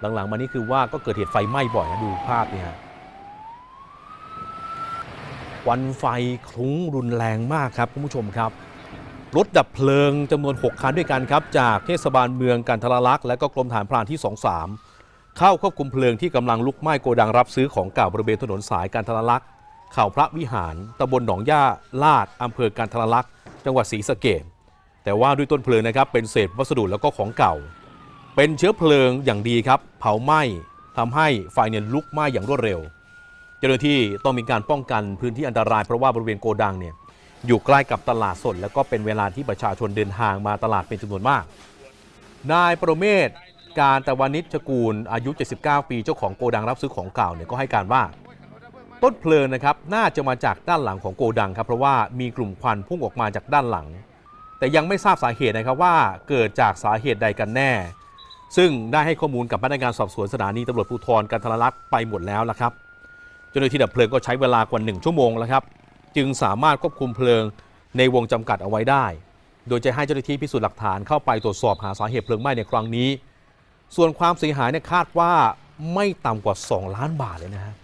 หลังๆ มานี่คือว่าก็เกิดเหตุไฟไหม้บ่อยนะดูภาพเนี่ยฮะควันไฟคลุ้งรุนแรงมากครับคุณผู้ชมครับ รถดับเพลิงจำนวน 6 คันด้วยกันครับ จากเทศบาลเมืองกันทรลักษณ์และก็กรมฐานพรานที่ 23 เข้าควบคุมเพลิงที่กำลังลุกไหม้โกดังรับซื้อของเก่าบริเวณถนนสายกันทรลักษณ์เข่าพระวิหารตำบลหนองย่าลาดอำเภอกันทรลักษณ์จังหวัดศรีสะเกษแต่ว่าด้วยต้นเพลิงนะครับเป็นเศษวัสดุแล้วก็ของเก่า เป็นเชื้อเพลิงอย่างดีครับ เผาไหม้ทำให้ไฟเนี่ยลุกไหม้อย่างรวดเร็ว เจ้าหน้าที่ต้องมีการป้องกันพื้นที่อันตรายเพราะว่าบริเวณโกดังเนี่ยอยู่ใกล้กับตลาดสด แล้วก็เป็นเวลาที่ประชาชนเดินทางมาตลาดเป็นจำนวนมาก นายประเมศการตะวันนิชกูลอายุ 79 ปีเจ้าของโกดังรับซื้อของเก่าเนี่ยก็ให้การว่า ต้นเพลิงนะครับน่าจะมาจากด้านหลังของโกดังครับเพราะว่ามีกลุ่มควันพุ่งออกมาจากด้านหลัง แต่ยังไม่ทราบสาเหตุนะครับว่าเกิดจากสาเหตุใดกันแน่ ซึ่งได้ให้ข้อมูลกับพนักงานสอบสวนสถานีตำรวจภูธรกันทรลักษณ์ไปหมดแล้วละครับเจ้าหน้าที่ดับเพลิงก็ใช้เวลากว่า 1 ชั่วโมงแล้วครับ จึงสามารถควบคุมเพลิงในวงจำกัดเอาไว้ได้ โดยจะให้เจ้าหน้าที่พิสูจน์หลักฐานเข้าไปตรวจสอบหาสาเหตุเพลิงไหม้ในครั้งนี้ ส่วนความเสียหายเนี่ยคาดว่าไม่ต่ำกว่า 2 ล้านบาทเลยนะฮะ